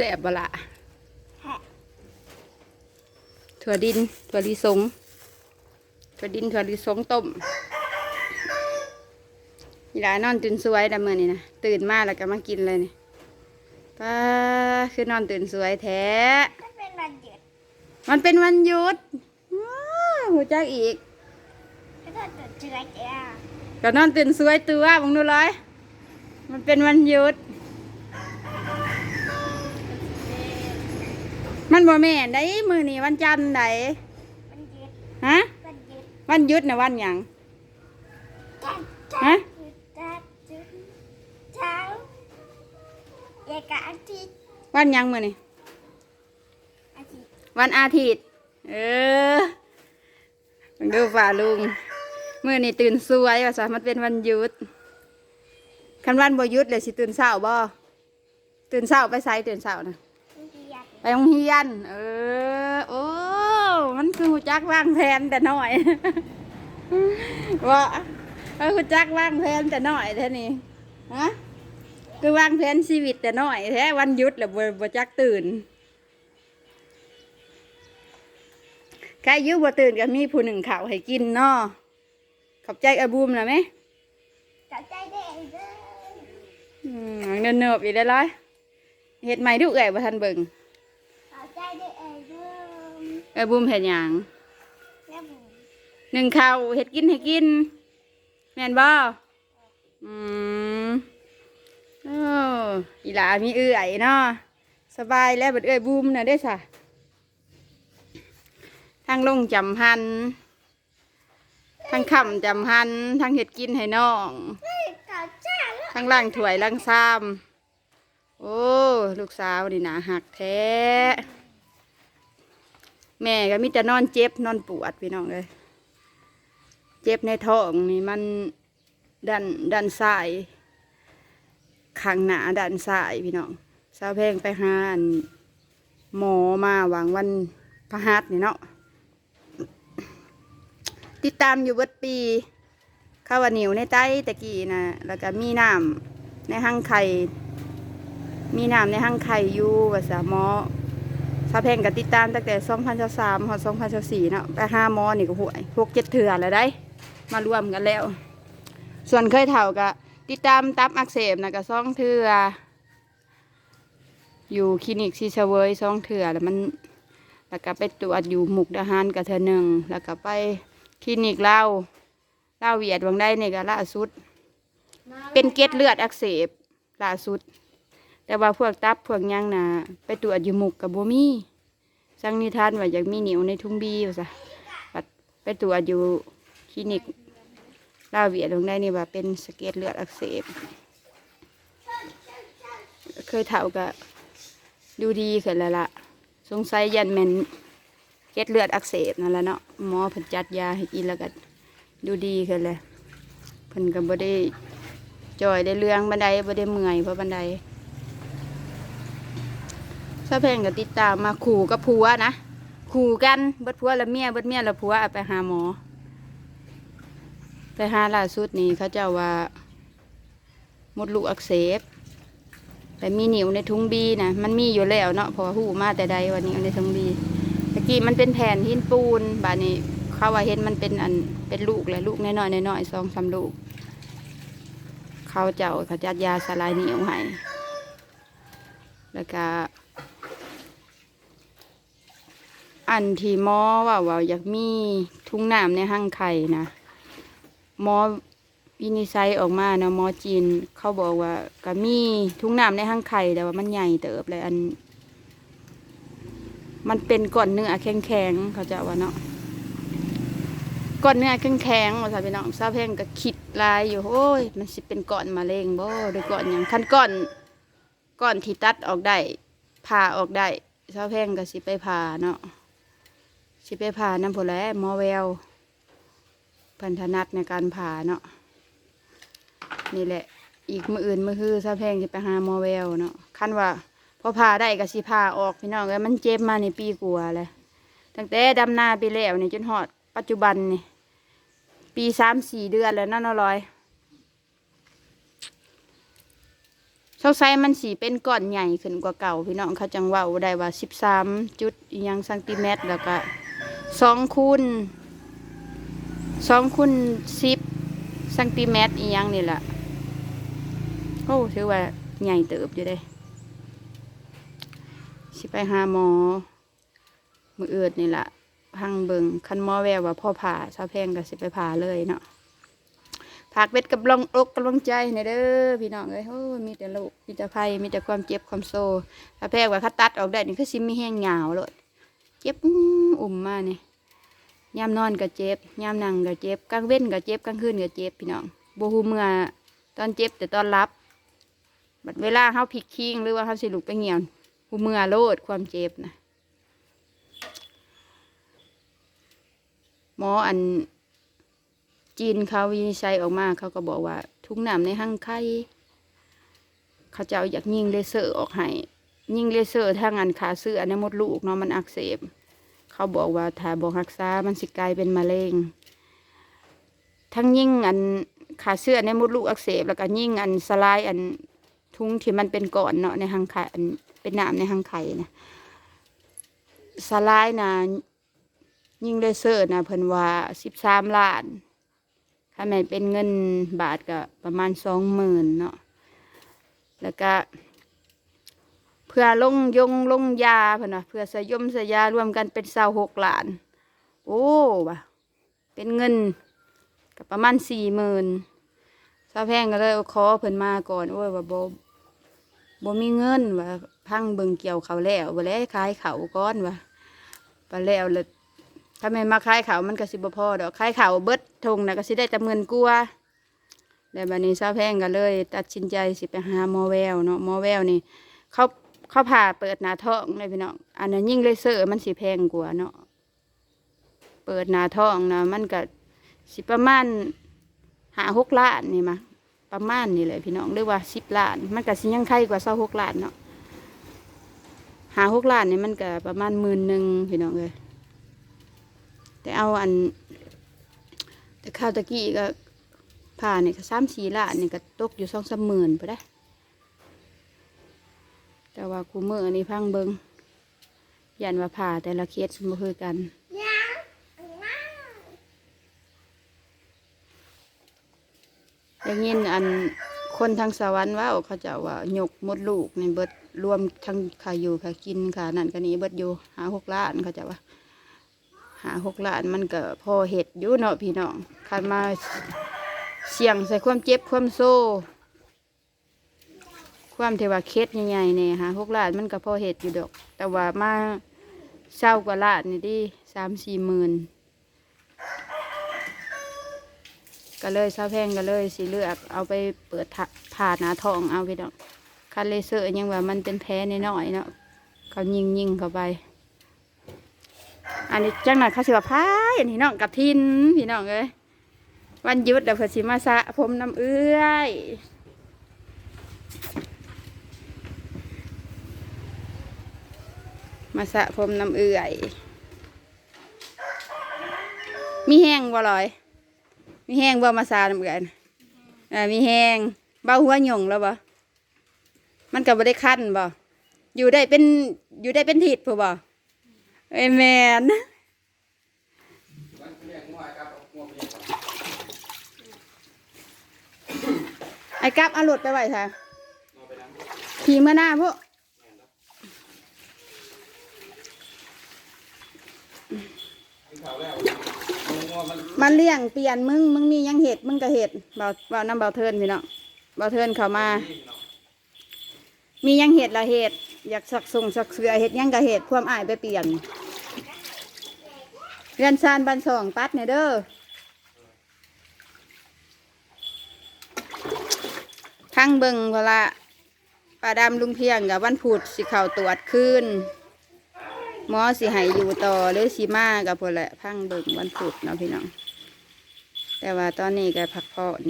ซ่บบ่ละถั่วดิน ถั่วลิสง ถั่วดิน ถั่วลิสงต้มยีหลานอนตื่นสวยดำเมื่อนี่นะตื่นมาแล้วก็มากินเลยนี่ป้าคือนอนตื่นสวยแท้มันเป็นวันหยุดมันเป็นวันหยุดว้าวหูจักอีกก็ต้องตื่นเช้าจ้าก็นอนตื่นสวยตัวมึงดูเลยมันเป็นวันหยุด มันบ่แม่นได้มือนี่วันจันทร์ไดวันหยุดฮะ วันหยุดวันหยุดนะวันหยัง จันฮะหยุดจันหยุดเช้าเอกอาทิตย์วันหยังมือนี่อาทิตย์วันอาทิตย์ เออมึงดูฝ่าลุงมือนี่ตื่นสวยว่าซะมันเป็นวันหยุดคันวันบ่หยุดเลยสิตื่นเช้าบ่ตื่นเช้าไปไสตื่นเช้านะวันหยุด ไปโรงเรียน เออ โอ้ มันคือหูจักวางแผนแต่น้อยว่าเออหูจักวางแผนแต่น้อยแท่นี้ฮะคือวางแผนชีวิตแต่น้อยแท้วันหยุดแล้วบ่บ่จักตื่นใครอยุบ่ตื่นก็มีผู้หนึ่งข่าวให้กินเนาะขอบใจอาบูมนะไหมจับใจได้เลยอืมเนินเนิบอีกได้ร้อยเฮ็ดใหม่ดูเอ่ยบ่ทันเบิ่ง จับใจได้เองด้วยอาบูมเฮ็ดหยังแม่บุ๋มหนึ่งข้าวเห็ดกินให้กิน แม่นบ่อืมโอ้อีหลามีเอื้อยเนาะสบายแล้วบัดเอื้อยบูมน่ะเด้สะทางลงจำพันทางค่ำจำพันทางเห็ดกินให้น้องเฮ้ยจับใจแล้วทางล่างถวยล่างซ้ำโอ้ ลูกสาวนี่นะหักแท้ แม่ก็มีแต่นอนเจ็บนอนปวดพี่น้องเลยเจ็บในท้องนี่มันดันดันซ้ายข้างหนาดันซ้ายพี่น้องสาวแพงไปหาหมอมาหวังวันพฤหัสนี่เนาะติดตามอยู่เบิดปีข้าวเหนิวในไต้ตะกี้นะแล้วก็มีน้ำในห้างไข่มีน้ำในห้างไข่อยู่ว่าสาหมอ สาแพงก็ติดตามตั้งแต่2023ฮอด2024เนาะไปหาหมอนี่ก็ห่วยพวกเจ็ดเถื่อแล้วได้ มารวมกันแล้ว ส่วนเคยเท่าก็ติดตามตับอักเสบนะก็ซ่องเถื่ออยู่คลินิกซีเซเวยซ่องเถื่อแล้วมันแล้วก็ไปตรวจอยู่หมุกดาหารกับเธอหนึ่งแล้วก็ไปคลินิกเล่าเล่าเวียดวังได้นี่ก็ล่าสุด เป็นเกล็ดเลือดอักเสบล่าสุด แต่ว่าพวกตับพวกยังนะไปตรวจอยู่หมุกกับโบมีสังนิทานว่าอยากมีเหนียวในทุ่งบีว่าซะไปตรวจอยู่คลินิกลาเวียตรงได้นี่ว่าเป็นสะเก็ดเลือดอักเสบ เคยเท่ากับดูดีขึ้นแล้วล่ะสงสัยยันแมนเก็ดเลือดอักเสบนั่นแหละเนาะหมอเพิ่นจัดยาให้กินแล้วก็ดูดีขึ้นเลยเพิ่นก็บ่ได้จอยได้เรื่องบันไดบ่ได้เมื่อยเพราะบันได ถ้าเพงก็ติดตามมาขู่กับผัวนะขู่กันเบิดผัวและเมียเบิดเมียและผัวเอาไปหาหมอ ไปหาล่าสุดนี่เขาเจ้าว่ามดลูกอักเสบแต่มีหนิวในทุงบีนะมันมีอยู่แล้วเนาะพอหูมาแต่ใดวันนี้ในทุงบีตะกี้มันเป็นแผ่นหินปูนบาดนี้เขาว่าเห็นมันเป็นอันเป็นลูกแหละลูกน้อยๆน้อยๆสองสามลูก เขาเจ้าเขาจัดยาสลายเหนียวให้แล้วก็ อันที่หมอว่าว่าอยากมีทุ่งน้ำในห้างไข่นะหมอวินิจฉัยออกมานะหมอจีนเขาบอกว่าก็มีทุ่งน้ำในห้างไข่แต่ว่ามันใหญ่เติบเลยอัน มันเป็นก้อนเนื้อแข็งๆเขาจะว่าเนาะก้อนเนื้อแข็งๆว่าซะพี่น้องซาเพ่งก็คิดลายอยู่โอ้ย มันสิเป็นก้อนมะเร็งบ่หรือก้อนหยังคันก้อนก้อนที่ตัดออกได้ผ่าออกได้ซาเพ่งก็สิไปผ่าเนาะ สิไปผ่าน้ำผลแล้วมอแววพันธนัดในการผ่าเนาะนี่แหละ อีกมืออื่นมือคือซาแพงจะไปหามอแววเนาะคันว่าพอผ่าได้ก็สิผ่าออกพี่น้องเอ้ยมันเจ็บมาในปีกลัวเลยตั้งแต่ดำนาไปแล้วนี่จนหอดปัจจุบันนี่ปีสามสี่เดือนแล้วนั่นเนาร้อยเซาไซมันสีเป็นก้อนใหญ่ขึ้นกว่าเก่าพี่น้องเขาจังว่าได้ว่าสิบสามจุดยังซันติเมตรแล้วก็ สองคูณสองคูณสิบซันติเมตรอีหยังนี่แหละโอ้ถือว่าใหญ่เติบอยู่เด้สิไปหาหมอ มือเอืดนี่แหละพังเบิงคันหมอแววว่าพ่อผ่าชาวแพงก็สิไปผ่าเลยเนาะผากเบ็ดกับลองอกกำลังใจในเด้อพี่น้องเอ้ยโอ้มีแต่ลูกมีแต่ภัยมีแต่ความเจ็บความโซถ้าแพงว่าเขาตัดออกได้นี่คือสิมีแห้งเหยาเลย เจ็บอุ่มมานี่ยามนอนก็เจ็บยามนั่งก็เจ็บกลางเว้นก็เจ็บกลางคืนก็เจ็บพี่น้องบ่ฮู้เมื่อตอนเจ็บแต่ตอนรับบัดเวลาเฮาพลิกคิงหรือว่าเฮาสิลุกไปเหี่ยวผู้เมื่อโลดความเจ็บนะหมออันจีนเขาวินิจฉัยออกมาเขาก็บอกว่า ทุกน้ำในห้างไข่เขาจะเอาอยากยิงเลเซอร์ออกให้ ยิ่งเลเซอร์ถ้างานขาเสื้อในมดลูกเนาะมันอักเสบ เขาบอกว่าถ้าบอกรักษา มันสิกลายเป็นมะเร็ง ทั้งยิ่งอันขาเสื้อในมดลูกอักเสบ แล้วก็ยิ่งอันสลายอันทุงที่มันเป็นก้อนเนาะในหางไข่เป็นน้ำในหางไข่นะสลายนะยิ่งเลเซอร์นะเพิ่นว่าสิบสามล้านถ้าแม่นเป็นเงินบาทก็ประมาณสองหมื่นเนาะแล้วก็ เพื่อลงยงลงยาเพิ่นว่าเพื่อสยมสยารวมกันเป็นเศร้าหกล้าน โอ้ว่ะเป็นเงินก็ประมาณสี่หมื่นสาวแพงก็เลยขอเพิ่นมาก่อนโอ้ยว่าบ่บ่มีเงินว่าพังเบิงเกี่ยวเขาแล้วบ่แล้วขายเขาก่อนว่าไปแล้วแล้วถ้าแม่มาขายเขามันก็สิบ่พอดอกขายเขาเบิดทงนะก็สิได้แต่หมื่นกว่าแล้วบัดนี้สาวแพงก็เลย ตัดสินใจสิไปหาหมอแววเนาะหมอแววนี่เขา ขาผ่าเปิดหน้าท้องเลยพี่น้องอันนั้นยิ่งเลเซอร์มันสิแพงกว่าเนาะเปิดหน้าท้องนะมันก็สิประมาณหาหกล้านนี่มาประมาณนี่เลยพี่น้องหรือว่าสิบล้าน มันก็สิยังไข่กว่าเศร้าหกล้านเนาะหาหกล้านนี่มันก็ประมาณหมื่นหนึ่งพี่น้องเลยแต่เอาอัน แต่ข้าวตะกี้ก็ผ่าเนี่ก็สามสี่ล้านนี่ก็ตกอยู่สองสามหมื่นไปได้ แต่ว่าคูมืออันี่พังเบิงยันว่าผ่าแต่ละเคสบ่คือกันยังนั่งได้ยินอันคนทางสวรรค์ว่าเขาจะว่าหยกมดลูกในเบิดรวมทั้งขาอยู่ขากินขานั่นก็นี้เบิดอยู่หาหกล้านเขาจะว่า หาหกล้านมันก็พอเห็ดอยู่เนาะพี่น้องคันมาเสี่ยงใส่ความเจ็บความโซ่ ความเทว่าเคสใหญ่ๆเนี่ยหาหกล้านมันก็พอเห็ดอยู่ดอก แต่ว่ามาเศร้ากว่าล้านนี่ดิสามสี่หมื่นก็เลยซาแพงก็เลยสิเลือกเอาไปเปิดผ่าหนาทองเอาไปดอกคันเลเซอร์ยังว่ามันเป็นแพ้น้อยๆเนาะเขายิงยิงเข้าไป อันนี้จังหน่อยเขาสิว่าพายอันนี้น้องกับทินพี่น้องเอ้ยวันยุดเดี๋ยวเพิ่นสิมาสะผมน้ำเอื้อย มาสระผมน้ำเอื้อย มีแห้งบ่ลอย มีแห้งบ่มาซาดำกันอ่ามีแห้งเบาหัวหยงแล้วบ่มันก็บ่ได้คันบ่อยู่ได้เป็นอยู่ได้เป็นทิศผู้บ่เอ้ยแมนไอ้กับเอาหลุดไปไว้ค่ะขี่เมื่อหน้าพวก มันเลี้ยงเปลี่ยนมึงมึงมียังเห็ดมึงก็เห็ดเบาเบาน้ำเบาเทินพี่น้องเบาเทินเข้ามา มียังเห็ดละเห็ดอยากสักส่งสักเสือเห็ดยังก็เห็ดความอายไปเปลี่ยนเรียนซานบันสองตัดเนี่ยเด้อทั้งเบิงเวลาป้าดำลุงเพียงกับวันพุธสิเข่าตรวจคืน หมอสิให้อยู่ต่อหรือสิมากับพวกแหละพังเบิงวันพุธเนาะพี่น้อง แต่ว่าตอนนี้ก็พักผ่อน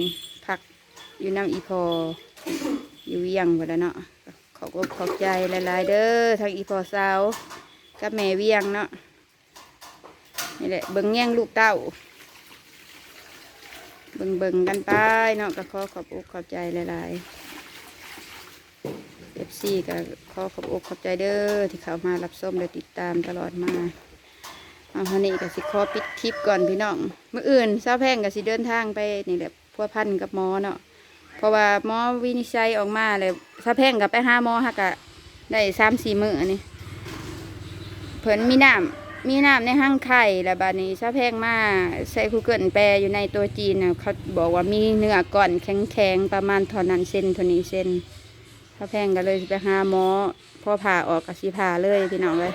พักอยู่น้ำอีพออยู่เวียงหมดแล้วเนาะขอบขอบใจหลายๆเด้อทางอีพอสาวกับแม่เวียงเนาะนี่แหละเบิ่งแย่งลูกเต้าเบิ่งเบิ่งกันไปเนาะก็ขอขอบอกขอบใจหลายๆ ซีก็ขอขอบอกขอบใจเด้อที่เขามารับชมและติดตามตลอดมาเอาวันนี้ก็สิขอปิดคลิปก่อนพี่น้องเมื่ออื่นเช้าแพงก็สิเดินทางไปนี่แหละพัวพันกับหมอเนาะเพราะว่าหมอวินิจฉัยออกมาเลยเช้าแพงกับไปห้าหมอฮักกะได้สามสี่มือนี่เพิ่นมีน้ำมีน้ำในห้างไข่แล้วบาดนี้เช้าแพงมาใส่คูเกิลแปลอยู่ในตัวจีนน่ะเขาบอกว่ามีเนื้อก่อนแข็งๆประมาณเท่านั้นเส้นเท่านี้เส้น พระแพงก็เลยไปหาหมอพ่อผ่าออกกับสีผ่าเลยพี่น้องเลย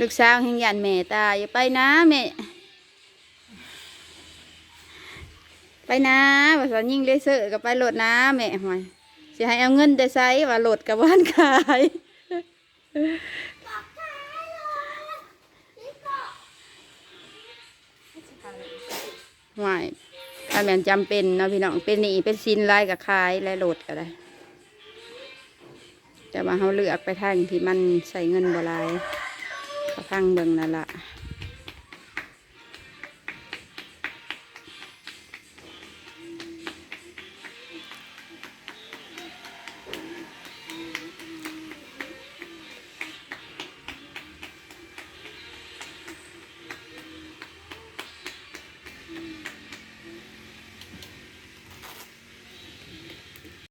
ลูกสาวเฮงยันแม่ตาอย่าไปนะแม่ไปนะว่าสันยิ่งเลยเสือกับไปโหลดนะแม่ห่วยสิให้เอาเงินแต่ไซว่าโหลดกับบ้านขายบอกใครเลยนี่บอกห่วย ถ้าแม่นจำเป็นเนาะพี่น้องเป็นหนี้เป็นซินไล่กับคายและโหลดก็ได้แต่ว่าเขาเลือกไปทางที่มันใส่เงินบลายก็พังเบิ่งนั่นละ